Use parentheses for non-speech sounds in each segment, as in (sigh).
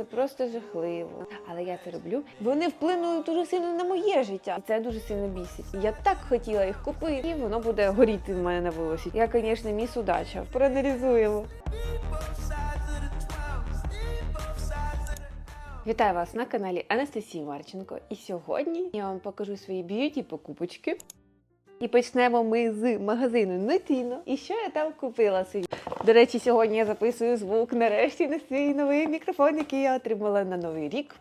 Це просто жахливо. Але я це роблю. Вони вплинули дуже сильно на моє життя. І це дуже сильно бісить. Я так хотіла їх купити, і воно буде горіти в мене на волосі. Я, звісно, міс удача. Проаналізуємо. Вітаю вас на каналі Анастасії Марченко. І сьогодні я вам покажу свої б'юті покупочки. І почнемо ми з магазину Нетіно. І що я там купила собі? До речі, сьогодні я записую звук нарешті на свій новий мікрофон, який я отримала на новий рік.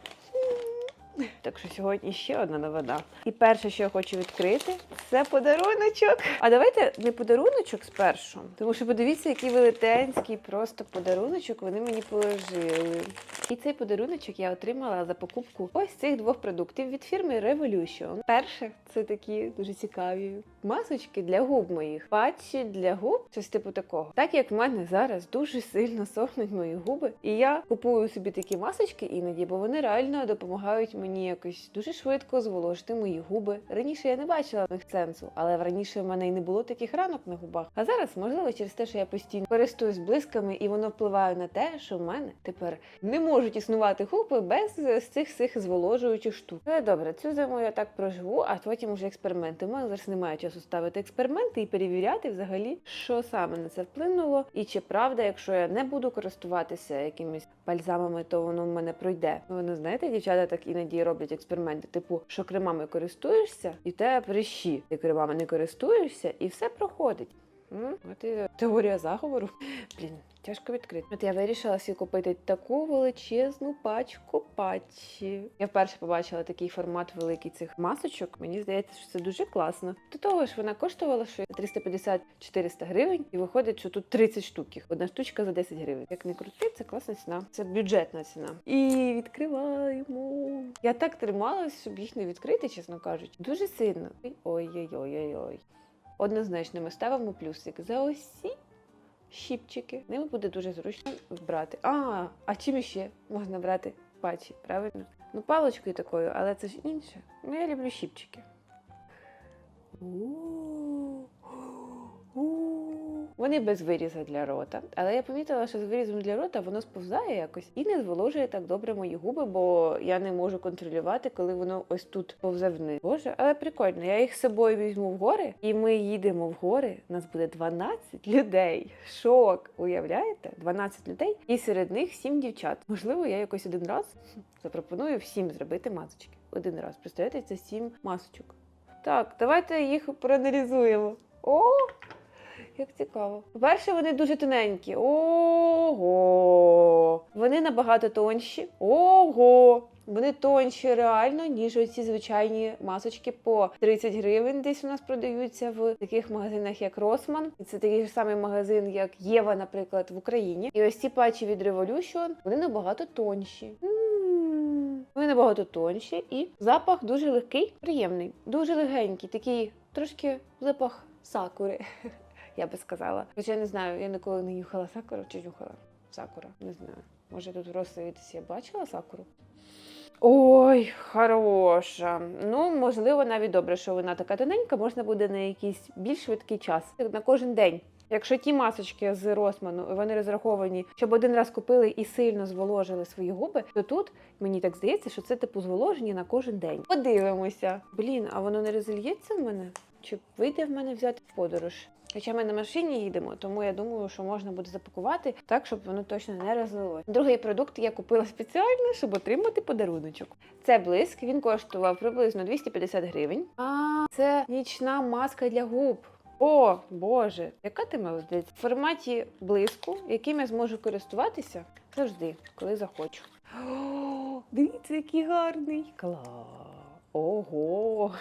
Так що сьогодні ще одна новина. І перше, що я хочу відкрити, це подаруночок. А давайте не подаруночок спершу, тому що подивіться, який велетенський просто подаруночок вони мені положили. І цей подаруночок я отримала за покупку ось цих двох продуктів від фірми Revolution. Перше, це такі дуже цікаві масочки для губ моїх, патчі для губ, щось типу такого. Так як в мене зараз дуже сильно сохнуть мої губи, і я купую собі такі масочки іноді, бо вони реально допомагають мені якось дуже швидко зволожити мої губи. Раніше я не бачила в них сенсу, але раніше в мене і не було таких ранок на губах. А зараз, можливо, через те, що я постійно користуюсь блисками, і воно впливає на те, що в мене тепер не можуть існувати губи без е, цих всіх зволожуючих штук. Але добре, цю зиму я так проживу, а потім вже експерименти. Мене зараз немає ставити експерименти і перевіряти взагалі, що саме на це вплинуло, і чи правда, якщо я не буду користуватися якимись бальзамами, то воно в мене пройде. Воно Ви знаєте, дівчата так іноді роблять експерименти, типу, що кремами користуєшся, і те прищі. Ти кремами не користуєшся, і все проходить. От і (laughs) теорія заговору. Блін, тяжко відкрити. От я вирішила собі купити таку величезну пачку патчі. Я вперше побачила такий формат великий цих масочок. Мені здається, що це дуже класно. До того ж, вона коштувала що 350-400 гривень, і виходить, що тут 30 штук. Одна штучка за 10 гривень. Як не крути, це класна ціна. Це бюджетна ціна. І відкриваємо. Я так трималась, щоб їх не відкрити, чесно кажучи. Дуже сильно. Ой-ой-ой-ой-ой. Однозначно, ми ставимо плюсик за усі щіпчики. Ними буде дуже зручно брати. А, а чим ще можна брати патчі, правильно? Ну, паличкою такою, але це ж інше. Ну, я люблю щіпчики. Вони без виріза для рота, але я помітила, що з вирізом для рота воно сповзає якось і не зволожує так добре мої губи, бо я не можу контролювати, коли воно ось тут повзе вниз. Боже, але прикольно. Я їх з собою візьму в гори, і ми їдемо в гори. Нас буде 12 людей. Шок! Уявляєте? 12 людей, і серед них 7 дівчат. Можливо, я якось один раз запропоную всім зробити масочки. Один раз. Представляєте, це 7 масочок. Так, давайте їх проаналізуємо. О! Як цікаво. По-перше, вони дуже тоненькі. Ого! Вони набагато тонші. Ого! Вони тонші реально, ніж оці звичайні масочки по 30 гривень. Десь у нас продаються в таких магазинах, як Росман. І це такий ж самий магазин, як Єва, наприклад, в Україні. І ось ці патчі від Revolution, вони набагато тонші. Вони набагато тонші, і запах дуже легкий, приємний, дуже легенький, такий трошки запах сакури. (laughs) Я би сказала. Хоча я не знаю, я ніколи не нюхала сакуру чи нюхала сакура. Не знаю. Може тут в я бачила сакуру? Ой, хороша. Ну, можливо, навіть добре, що вона така тоненька, можна буде на якийсь більш швидкий час. На кожен день. Якщо ті масочки з Росману вони розраховані, щоб один раз купили і сильно зволожили свої губи, то тут мені так здається, що це типу зволоження на кожен день. Подивимося. Блін, а воно не розільється в мене? Чи вийде в мене взяти в подорож? Хоча ми на машині їдемо, тому я думаю, що можна буде запакувати так, щоб воно точно не розлилось. Другий продукт я купила спеціально, щоб отримати подаруночок. Це блиск. Він коштував приблизно 250 гривень. А це нічна маска для губ. О, Боже, яка ти молодець! В форматі блиску, яким я зможу користуватися завжди, коли захочу. О, дивіться, який гарний! Клас! Ого!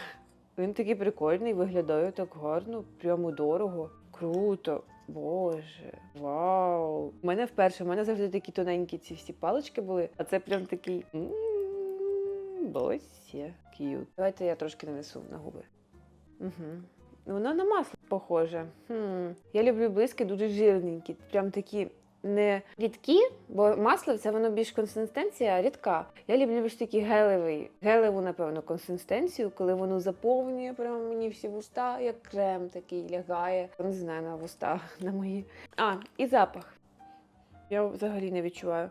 Він такий прикольний, виглядає так гарно, прямо дорого. Круто. Боже, вау! У мене вперше, у мене завжди такі тоненькі ці всі палички були, а це прям такий. м, Босє, к'ют. Давайте я трошки нанесу на губи. Угу. Воно на масло похоже. Хм. Я люблю блиски дуже жирненькі, прям такі не рідкі, бо масло це воно більш консистенція рідка. Я люблю більш такий гелевий, гелеву, напевно, консистенцію, коли воно заповнює прямо мені всі вуста, як крем такий лягає. Не знаю на вуста (laughs) на мої. А, і запах. Я взагалі не відчуваю.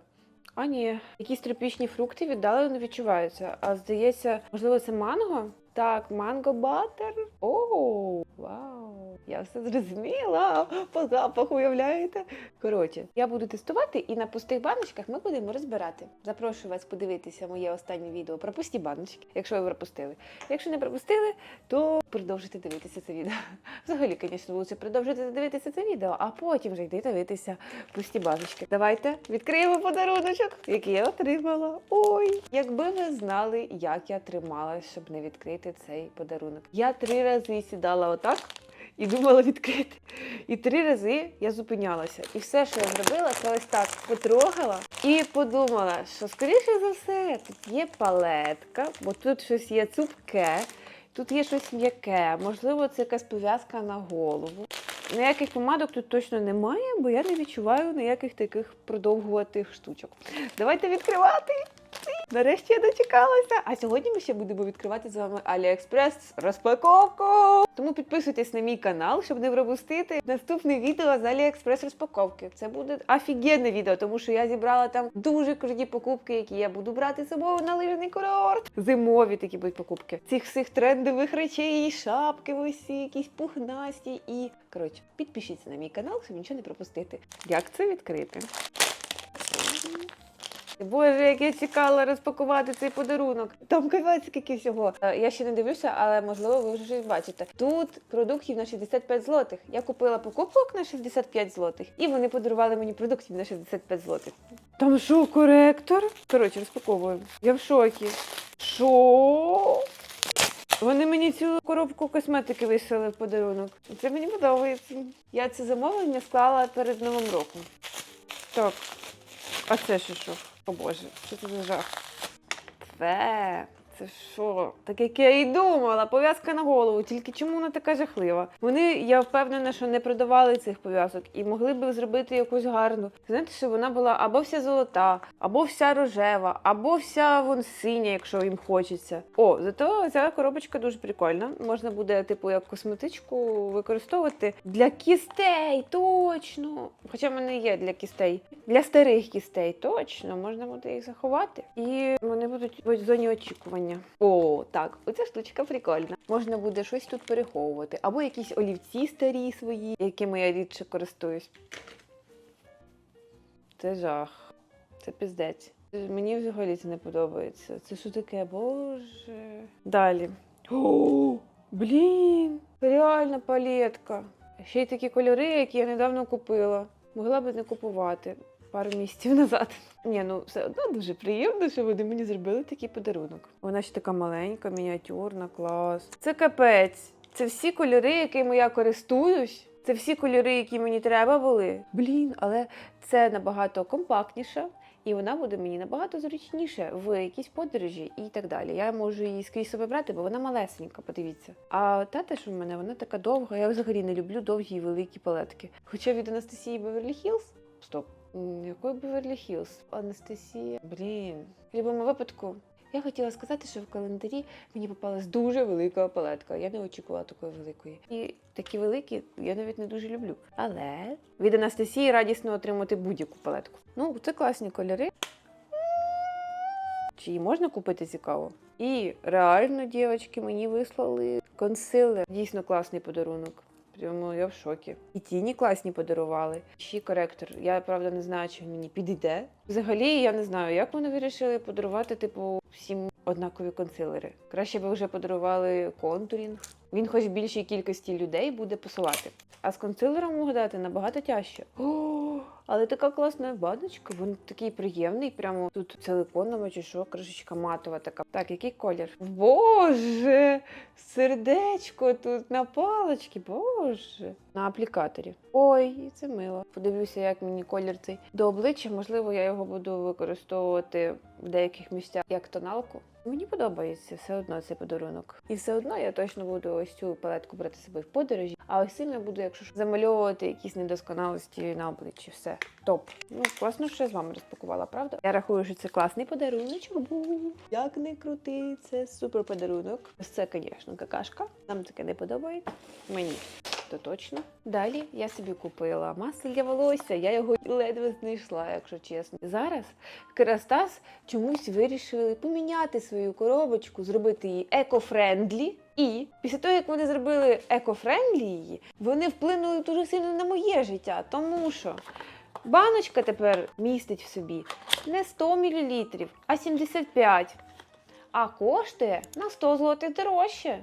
А ні, якісь тропічні фрукти віддалено відчуваються. А здається, можливо, це манго? Так, манго батер. Оу, вау! Я все зрозуміла. По запаху уявляєте? Коротше, я буду тестувати і на пустих баночках ми будемо розбирати. Запрошую вас подивитися моє останнє відео про пусті баночки, якщо ви пропустили. Якщо не пропустили, то продовжуйте дивитися це відео. (laughs) Взагалі, звісно, лучше продовжуйте дивитися це відео, а потім вже йди дивитися пусті баночки. Давайте відкриємо подаруночок, який я отримала. Ой, якби ви знали, як я трималась, щоб не відкрити цей подарунок. Я три рази сідала отак. І думала відкрити. І три рази я зупинялася. І все, що я зробила, це ось так потрогала і подумала, що скоріше за все тут є палетка, бо тут щось є цупке, тут є щось м'яке, можливо, це якась пов'язка на голову. Ніяких помадок тут точно немає, бо я не відчуваю ніяких таких продовгуватих штучок. Давайте відкривати. Нарешті я дочекалася. А сьогодні ми ще будемо відкривати з вами AliExpress розпаковку. Тому підписуйтесь на мій канал, щоб не пропустити наступне відео з AliExpress розпаковки. Це буде офігенне відео, тому що я зібрала там дуже круті покупки, які я буду брати з собою на лижний курорт. Зимові такі будуть покупки. Цих всіх трендових речей, шапки, усі, якісь пухнасті і коротше, підпишіться на мій канал, щоб нічого не пропустити. Як це відкрити? Боже, як я чекала розпакувати цей подарунок. Там кавець скільки всього. Е, Я ще не дивлюся, але можливо ви вже щось бачите. Тут продуктів на 65 злотих. Я купила покупок на 65 злотих, і вони подарували мені продуктів на 65 злотих. Там що, коректор? Коротше, розпаковуємо. Я в шокі. Що? Вони мені цілу коробку косметики висили в подарунок. Це мені подобається. Я це замовлення склала перед Новим роком. Так. А це ще що? О Боже, що це за жах? Це, це що? Так як я і думала, пов'язка на голову. Тільки чому вона така жахлива? Вони, я впевнена, що не продавали цих пов'язок і могли б зробити якусь гарну. Знаєте, що вона була або вся золота, або вся рожева, або вся вон синя, якщо їм хочеться. О, зато ця коробочка дуже прикольна. Можна буде, типу, як косметичку використовувати для кістей, точно. Хоча в мене є для кістей. Для старих кістей точно можна буде їх заховати. І вони будуть в зоні очікування. О, так, оця штучка прикольна. Можна буде щось тут переховувати. Або якісь олівці старі свої, якими я рідше користуюсь. Це жах. Це піздець. Мені взагалі це не подобається. Це що таке, боже. Далі. О, блін! Реальна палетка. Ще й такі кольори, які я недавно купила. Могла б не купувати пару місяців назад. (laughs) Ні, ну все одно дуже приємно, що вони мені зробили такий подарунок. Вона ще така маленька, мініатюрна, клас. Це капець. Це всі кольори, якими я користуюсь. Це всі кольори, які мені треба були. Блін, але це набагато компактніше. І вона буде мені набагато зручніше в якійсь подорожі і так далі. Я можу її скрізь себе брати, бо вона малесенька, подивіться. А та те, що в мене, вона така довга. Я взагалі не люблю довгі і великі палетки. Хоча від Анастасії Беверлі Хілз. Стоп. М, Якої Беверлі Хілз? Анастасія. Блін. В будь-якому випадку. Я хотіла сказати, що в календарі мені попалась дуже велика палетка. Я не очікувала такої великої. І такі великі я навіть не дуже люблю. Але від Анастасії радісно отримати будь-яку палетку. Ну, це класні кольори. Чи її можна купити цікаво? І реально, дівчатки, мені вислали консилер. Дійсно класний подарунок. Прямо я в шокі. І тіні класні подарували. Ще коректор. Я правда не знаю, чи мені підійде. Взагалі, я не знаю, як вони вирішили подарувати, типу, всім однакові консилери. Краще би вже подарували контурінг. Він хоч більшій кількості людей буде пасувати. А з консилером угадати набагато тяжче. О, але така класна баночка, він такий приємний. Прямо тут силиконова чи що, кришечка матова така. Так, який колір? Боже! Сердечко тут на паличці, боже. На аплікаторі. Ой, це мило. Подивлюся, як мені колір цей до обличчя. Можливо, я його буду використовувати в деяких місцях як тоналку. Мені подобається все одно цей подарунок. І все одно я точно буду ось цю палетку брати з собою в подорожі. А ось я буду, якщо що, замальовувати якісь недосконалості на обличчі. Все, топ. Ну, класно, що я з вами розпакувала, правда? Я рахую, що це класний подаруночок був. Як не крути, це супер подарунок. Ось це, звісно, какашка. Нам таке не подобається. Мені. То точно. Далі я собі купила масло для волосся, я його ледве знайшла, якщо чесно. Зараз Керастас чомусь вирішили поміняти свою коробочку, зробити її еко-френдлі. І після того, як вони зробили еко-френдлі її, вони вплинули дуже сильно на моє життя, тому що баночка тепер містить в собі не 100 мл, а 75 а коштує на 100 злотих дорожче.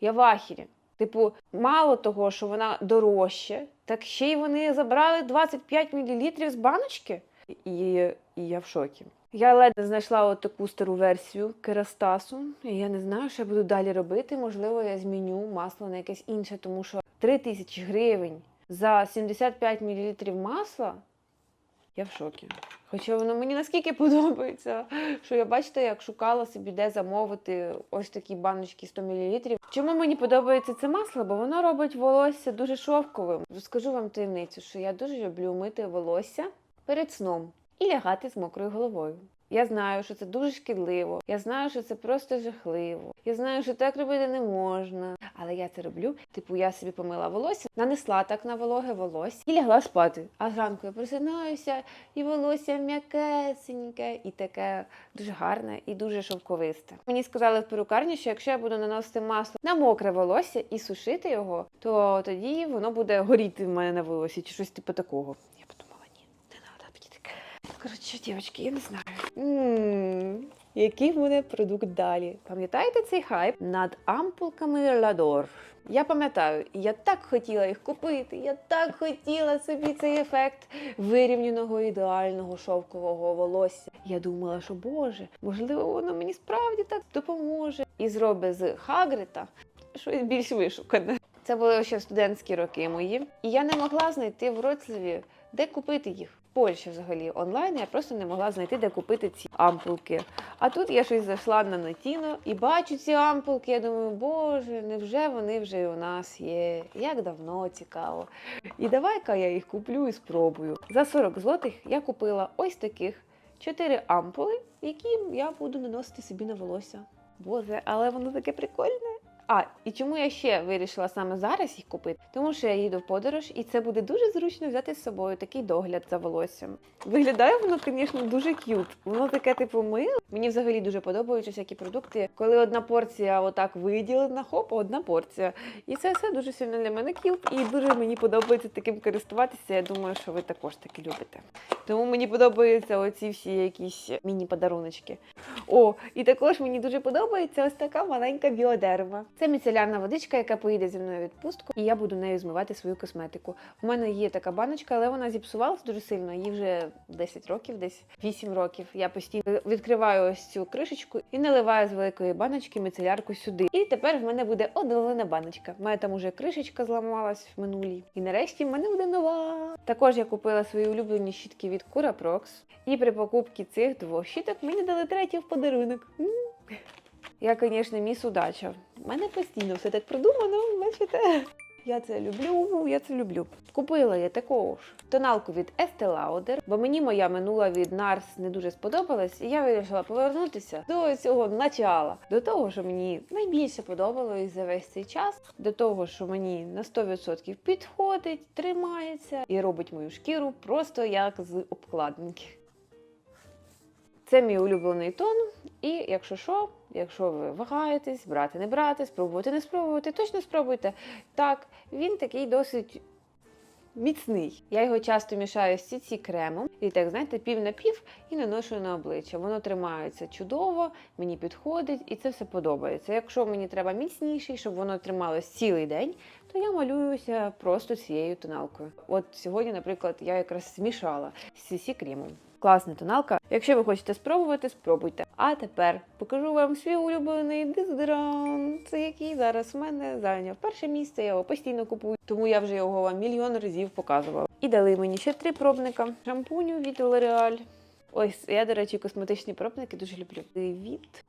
Я в ахірі. Типу, мало того, що вона дорожче, так ще й вони забрали 25 мл з баночки. І, і я в шокі. Я ледве знайшла от таку стару версію керастасу, і я не знаю, що я буду далі робити. Можливо, я зміню масло на якесь інше, тому що 3 тисячі гривень за 75 мл масла я в шокі. Хоча воно мені наскільки (laughs) подобається, що я бачите, як шукала собі, де замовити ось такі баночки 100 мл. Чому мені подобається це масло? Бо воно робить волосся дуже шовковим. Скажу вам таємницю, що я дуже люблю мити волосся перед сном і лягати з мокрою головою. Я знаю, що це дуже шкідливо. Я знаю, що це просто жахливо. Я знаю, що так робити не можна. Але я це роблю. Типу, я собі помила волосся, нанесла так на вологе волосся і лягла спати. А зранку я просинаюся, і волосся м'якесеньке, і таке дуже гарне і дуже шовковисте. Мені сказали в перукарні, що якщо я буду наносити масло на мокре волосся і сушити його, то тоді воно буде горіти в мене на волосі чи щось типу такого. Я подумала, ні, не треба мені таке. Коротше, дівчатки, я не знаю. Який в мене продукт далі? Пам'ятаєте цей хайп над ампулками Ладор? Я пам'ятаю, я так хотіла їх купити. Я так хотіла собі цей ефект вирівняного ідеального шовкового волосся. Я думала, що Боже, можливо, воно мені справді так допоможе. І зробить з Хагрита щось більш вишукане. Це були ще студентські роки мої, і я не могла знайти в Вроцлаві, де купити їх. Польщі взагалі онлайн я просто не могла знайти, де купити ці ампулки. А тут я щось зайшла на Нотіно і бачу ці ампулки. Я думаю, боже, невже вони вже у нас є? Як давно цікаво. І давай-ка я їх куплю і спробую. За 40 злотих я купила ось таких 4 ампули, які я буду наносити собі на волосся. Боже, але воно таке прикольне. А, і чому я ще вирішила саме зараз їх купити? Тому що я їду в подорож, і це буде дуже зручно взяти з собою такий догляд за волоссям. Виглядає воно, звісно, дуже к'ют. Воно таке, типу, миле. Мені взагалі дуже подобаються всякі продукти, коли одна порція отак виділена, хоп, одна порція. І це все дуже сильно для мене к'ют, і дуже мені подобається таким користуватися. Я думаю, що ви також таки любите. Тому мені подобаються оці всі якісь міні-подаруночки. О, і також мені дуже подобається ось така маленька біодерма. Це міцелярна водичка, яка поїде зі мною відпустку, і я буду нею змивати свою косметику. У мене є така баночка, але вона зіпсувалась дуже сильно. Їй вже 10 років, десь 8 років. Я постійно відкриваю ось цю кришечку і наливаю з великої баночки міцелярку сюди. І тепер в мене буде оновлена баночка. Мене там уже кришечка зламалась в минулій. І нарешті в мене буде нова. Також я купила свої улюблені щітки від Curaprox. І при покупці цих двох щіток мені дали третю в подарунок. Я, звісно, міс удача. У мене постійно все так продумано, бачите? Я це люблю, я це люблю. Купила я такого ж тоналку від Estee Lauder, бо мені моя минула від NARS не дуже сподобалась, і я вирішила повернутися до цього начала, до того, що мені найбільше подобалось за весь цей час, до того, що мені на 100% підходить, тримається і робить мою шкіру просто як з обкладинки. Це мій улюблений тон. І якщо що, якщо ви вагаєтесь, брати, не брати, спробувати, не спробувати, точно спробуйте. Так, він такий досить міцний. Я його часто мішаю з ці кремом. І так, знаєте, пів на пів і наношу на обличчя. Воно тримається чудово, мені підходить і це все подобається. Якщо мені треба міцніший, щоб воно трималось цілий день, то я малююся просто цією тоналкою. От сьогодні, наприклад, я якраз змішала з CC кремом. Класна тоналка. Якщо ви хочете спробувати, спробуйте. А тепер покажу вам свій улюблений дезодорант, який зараз у мене зайняв перше місце. Я його постійно купую, тому я вже його вам мільйон разів показувала. І дали мені ще три пробника шампуню від L'Oreal. Ось я, до речі, косметичні пробники дуже люблю. Від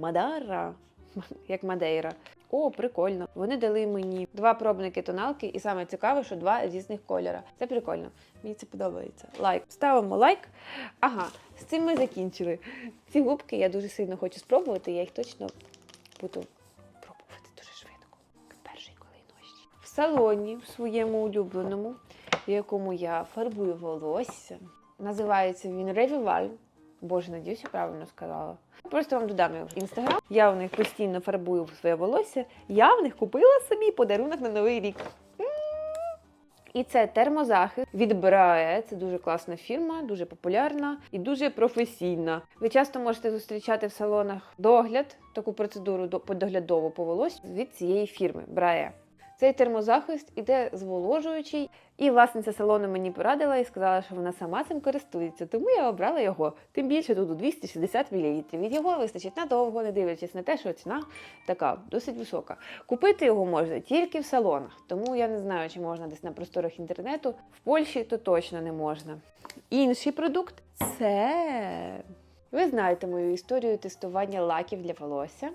Мадара, (laughs) як Мадейра. О, прикольно. Вони дали мені два пробники тоналки, і саме цікаве, що два різних кольора. Це прикольно. Мені це подобається. Лайк. Ставимо лайк. Ага, з цим ми закінчили. Ці губки я дуже сильно хочу спробувати, я їх точно буду пробувати дуже швидко. Перший, коли салоні в своєму улюбленому, в якому я фарбую волосся. Називається він Ревіваль. Боже, надіюсь, я правильно сказала. Просто вам додам його в інстаграм. Я в них постійно фарбую своє волосся. Я в них купила собі подарунок на новий рік. І це термозахист від Brae. Це дуже класна фірма, дуже популярна і дуже професійна. Ви часто можете зустрічати в салонах догляд, таку процедуру до- доглядову по волосю від цієї фірми Brae. Цей термозахист іде зволожуючий, і власниця салону мені порадила і сказала, що вона сама цим користується, тому я обрала його. Тим більше тут у 260 мл. Від його вистачить надовго, не дивлячись на те, що ціна така досить висока. Купити його можна тільки в салонах, тому я не знаю, чи можна десь на просторах інтернету. В Польщі то точно не можна. Інший продукт це. Ви знаєте мою історію тестування лаків для волосся.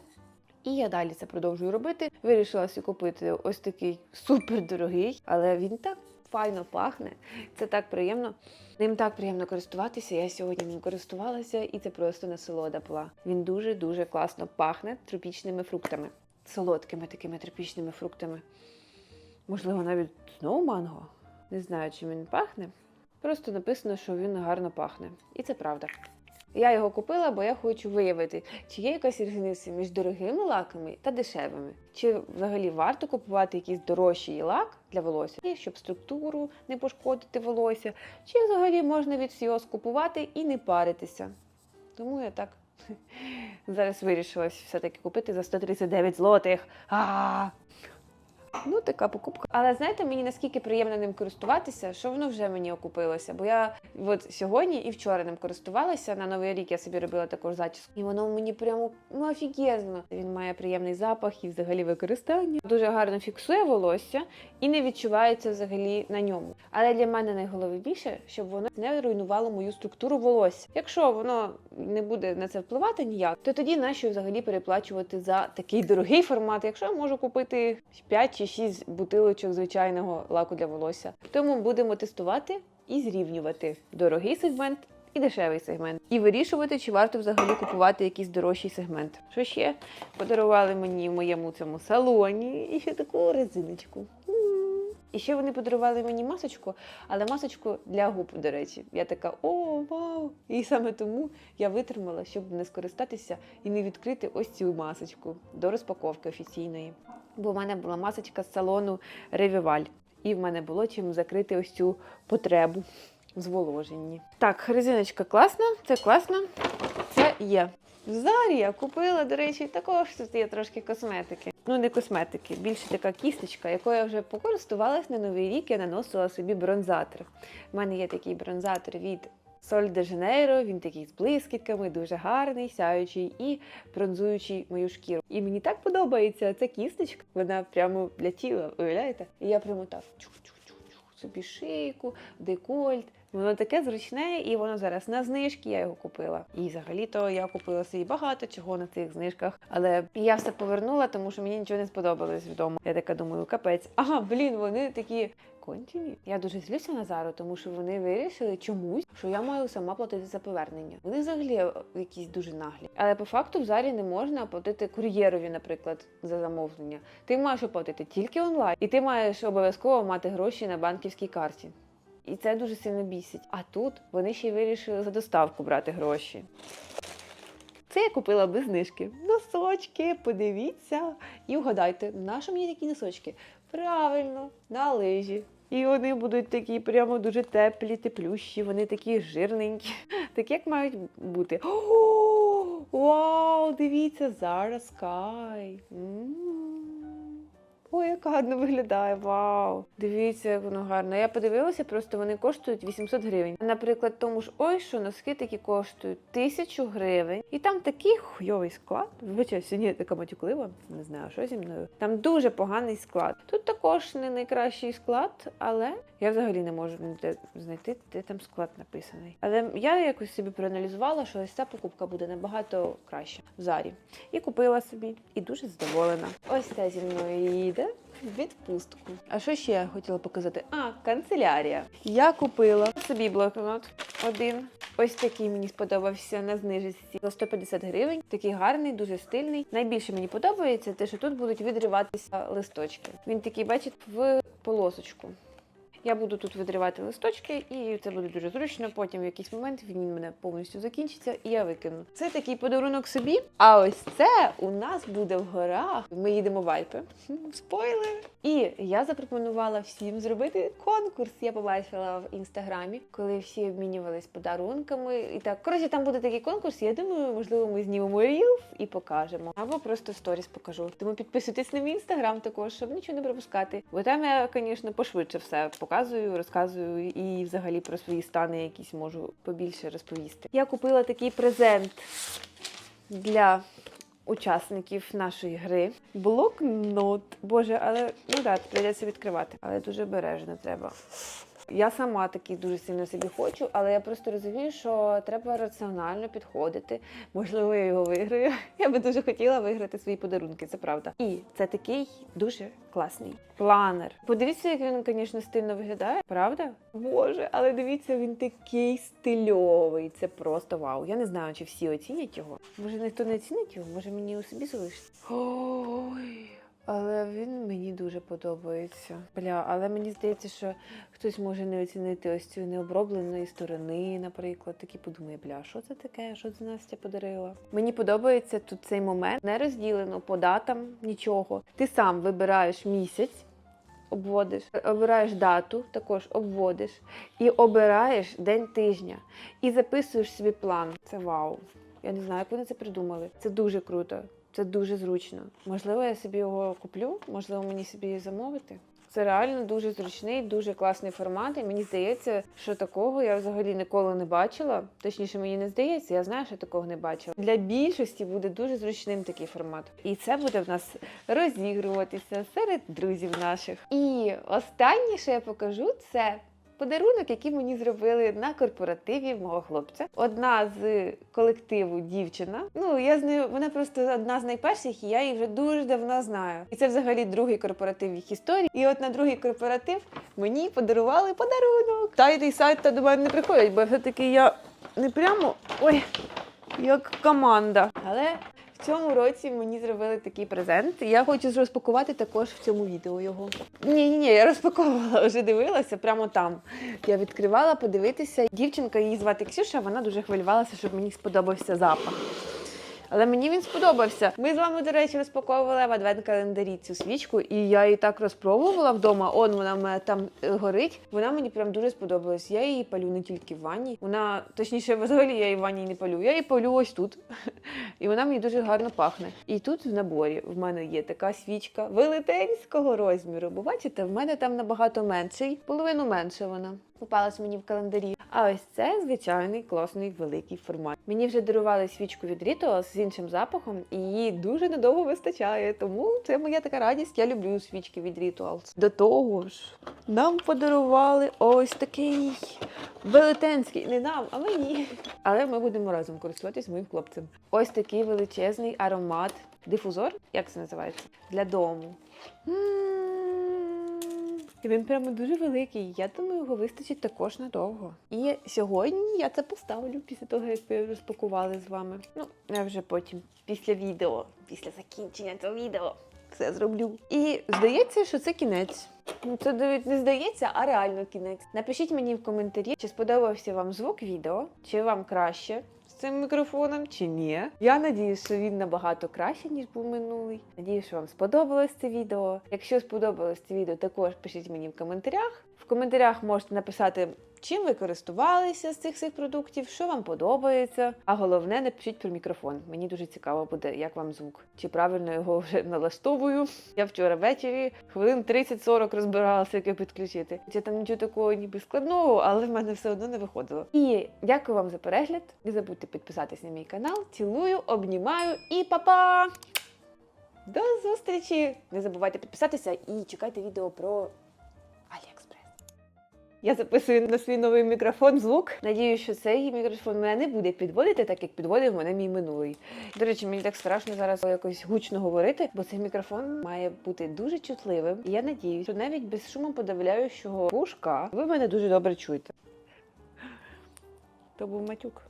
І я далі це продовжую робити. Вирішила собі купити ось такий супердорогий, але він так файно пахне. Це так приємно. Ним так приємно користуватися. Я сьогодні ним користувалася, і це просто насолода була. Він дуже дуже класно пахне тропічними фруктами, солодкими такими тропічними фруктами. Можливо, навіть знову манго. Не знаю, чим він пахне. Просто написано, що він гарно пахне. І це правда. Я його купила, бо я хочу виявити, чи є якась різниця між дорогими лаками та дешевими. Чи взагалі варто купувати якийсь дорожчий лак для волосся, щоб структуру не пошкодити волосся, чи взагалі можна від всього скупувати і не паритися. Тому я так (laughs) зараз вирішила все-таки купити за 139 злотих. А! Ну, така покупка. Але знаєте, мені наскільки приємно ним користуватися, що воно вже мені окупилося. Бо я от сьогодні і вчора ним користувалася. На новий рік я собі робила також зачіску. І воно мені прямо ну офігезно. Він має приємний запах і взагалі використання. Дуже гарно фіксує волосся і не відчувається взагалі на ньому. Але для мене найголовніше, щоб воно не руйнувало мою структуру волосся. Якщо воно не буде на це впливати ніяк, то тоді нащо взагалі переплачувати за такий дорогий формат, якщо я можу купити 5 чи 6 бутилочок звичайного лаку для волосся. Тому будемо тестувати і зрівнювати дорогий сегмент. І дешевий сегмент, і вирішувати, чи варто взагалі купувати якийсь дорожчий сегмент. Що ще подарували мені в моєму цьому салоні і ще таку резиночку. І ще вони подарували мені масочку, але масочку для губ, до речі. Я така, о, вау! І саме тому я витримала, щоб не скористатися і не відкрити ось цю масочку до розпаковки офіційної. Бо в мене була масочка з салону Ревіваль, і в мене було чим закрити ось цю потребу в зволоженні. Так, резиночка класна, це класно, це є. В Зарі я купила, до речі, також тут є трошки косметики. Ну, не косметики, більше така кісточка, якою я вже покористувалась на новий рік, я наносила собі бронзатор. У мене є такий бронзатор від Соль де Жанейро, він такий з блискітками, дуже гарний, сяючий і бронзуючий мою шкіру. І мені так подобається ця кісточка, вона прямо для тіла, уявляєте? І я прямо так чух-чух-чух-чух, собі шийку, декольт. Воно таке зручне, і воно зараз на знижки. Я його купила. І взагалі-то я купила собі багато чого на цих знижках. Але я все повернула, тому що мені нічого не сподобалось вдома. Я така думаю, капець. Ага, блін, вони такі кончені. Я дуже злюся на Зару, тому що вони вирішили чомусь, що я маю сама платити за повернення. Вони взагалі е, якісь дуже наглі. Але по факту в Зарі не можна оплатити кур'єрові, наприклад, за замовлення. Ти маєш оплатити тільки онлайн, і ти маєш обов'язково мати гроші на банківській карті. І це дуже сильно бісить. А тут вони ще й вирішили за доставку брати гроші. Це я купила без знижки. Носочки, подивіться. І вгадайте, на що мені такі носочки? Правильно, на лижі. І вони будуть такі прямо дуже теплі, теплющі, вони такі жирненькі, (laughs) такі як мають бути. (gasps) О, вау, дивіться, зараз Sky. Ой, як гарно виглядає, вау! Дивіться, як воно гарно. Я подивилася, просто вони коштують 800 гривень. Наприклад, тому ж ой, що носки такі коштують 1000 гривень. І там такий хуйовий склад. Вибачаю, сьогодні я така матюклива, не знаю, що зі мною. Там дуже поганий склад. Тут також не найкращий склад, але я взагалі не можу знайти, де там склад написаний. Але я якось собі проаналізувала, що ось ця покупка буде набагато краще в зарі. І купила собі, і дуже задоволена. Ось це зі мною їде в відпустку. А що ще я хотіла показати? А, канцелярія. Я купила собі блокнот один. Ось такий мені сподобався на знижці за 150 гривень. Такий гарний, дуже стильний. Найбільше мені подобається те, що тут будуть відриватися листочки. Він такий, бачите, в полосочку. Я буду тут видривати листочки, і це буде дуже зручно. Потім в якийсь момент він мене повністю закінчиться, і я викину. Це такий подарунок собі. А ось це у нас буде в горах. Ми їдемо в Альпи. (laughs) Спойлер! І я запропонувала всім зробити конкурс. Я побачила в інстаграмі, коли всі обмінювались подарунками. І так, коротше, там буде такий конкурс. Я думаю, можливо, ми знімемо рілс і покажемо. Або просто сторіс покажу. Тому підписуйтесь на мій інстаграм також, щоб нічого не пропускати. Бо там я, звісно, пошвидше все показую, розказую і взагалі про свої стани якісь можу побільше розповісти. Я купила такий презент для учасників нашої гри. Блокнот. Боже, але ну так, прийдеться відкривати. Але дуже бережно треба. Я сама такий дуже сильно собі хочу, але я просто розумію, що треба раціонально підходити. Можливо, я його виграю. (laughs) Я би дуже хотіла виграти свої подарунки, це правда. І це такий дуже класний планер. Подивіться, як він, звісно, стильно виглядає, правда? Боже, але дивіться, він такий стильовий. Це просто вау. Я не знаю, чи всі оцінять його. Може, ніхто не оцінить його, може мені у собі залишиться. (gasps) Ой. Але він мені дуже подобається. Бля, але мені здається, що хтось може не оцінити ось цю необробленої сторони, наприклад. Такий подумає, бля, що це таке? Що це Настя подарила? Мені подобається тут цей момент, не розділено по датам нічого. Ти сам вибираєш місяць. Обводиш, обираєш дату, також обводиш, і обираєш день тижня, і записуєш собі план. Це вау. Я не знаю, як вони це придумали. Це дуже круто. Це дуже зручно. Можливо, я собі його куплю, можливо, мені собі замовити. Це реально дуже зручний, дуже класний формат. І мені здається, що такого я взагалі ніколи не бачила. Точніше, мені не здається, я знаю, що такого не бачила. Для більшості буде дуже зручним такий формат. І це буде в нас розігруватися серед друзів наших. І останнє, що я покажу, це подарунок, який мені зробили на корпоративі мого хлопця. Одна з колективу дівчина. Ну я з нею, вона просто одна з найперших, і я її вже дуже давно знаю. І це взагалі другий корпоратив їх історії. І от на другий корпоратив мені подарували подарунок. Тайний сайт та до мене не приходять, бо все-таки я не прямо ой, як команда. Але цьому році мені зробили такий презент. Я хочу розпакувати також в цьому відео його. Ні, ні, ні, я розпаковувала, (laughs) вже дивилася прямо там. Я відкривала подивитися. Дівчинка її звати Ксюша, вона дуже хвилювалася, щоб мені сподобався запах. Але мені він сподобався. Ми з вами, до речі, розпаковували в адвент-календарі цю свічку, і я її так розпробувала вдома. Он вона в мене там е, горить. Вона мені прям дуже сподобалась. Я її палю не тільки в ванні. Вона, точніше, взагалі я її в ванні не палю. Я її палю ось тут. (laughs) І вона мені дуже гарно пахне. І тут в наборі в мене є така свічка велетенського розміру. Бо бачите, в мене там набагато менший, половину менше вона. Попалась мені в календарі. А ось це звичайний класний великий формат. Мені вже дарували свічку від Rituals з іншим запахом, і її дуже недовго вистачає. Тому це моя така радість. Я люблю свічки від Rituals. До того ж, нам подарували ось такий велетенський. Не нам, а мені. Але ми будемо разом користуватись моїм хлопцем. Ось такий величезний аромат. Дифузор, як це називається? Для дому. М. Він прямо дуже великий. Я думаю, його вистачить також надовго. І сьогодні я це поставлю після того, як ви розпакували з вами. Ну, я вже потім, після відео, після закінчення цього відео, все зроблю. І здається, що це кінець. Ну, це не здається, а реально кінець. Напишіть мені в коментарі, чи сподобався вам звук відео, чи вам краще цим мікрофоном, чи ні. Я надіюсь, що він набагато краще, ніж був минулий. Надіюсь, що вам сподобалось це відео. Якщо сподобалось це відео, також пишіть мені в коментарях. В коментарях можете написати, чим ви користувалися з цих всіх продуктів, що вам подобається. А головне, напишіть про мікрофон. Мені дуже цікаво буде, як вам звук. Чи правильно його вже налаштовую. Я вчора ввечері хвилин 30-40 розбиралася, як його підключити. Хоча там нічого такого ніби складного, але в мене все одно не виходило. І дякую вам за перегляд. Не забудьте підписатись на мій канал. Цілую, обнімаю і па-па! До зустрічі! Не забувайте підписатися і чекайте відео про. Я записую на свій новий мікрофон звук. Надіюсь, що цей мікрофон мене не буде підводити, так як підводив мене мій минулий. До речі, мені так страшно зараз якось гучно говорити, бо цей мікрофон має бути дуже чутливим. І я надіюсь, що навіть без шуму подавляючого пушка ви мене дуже добре чуєте. То був матюк.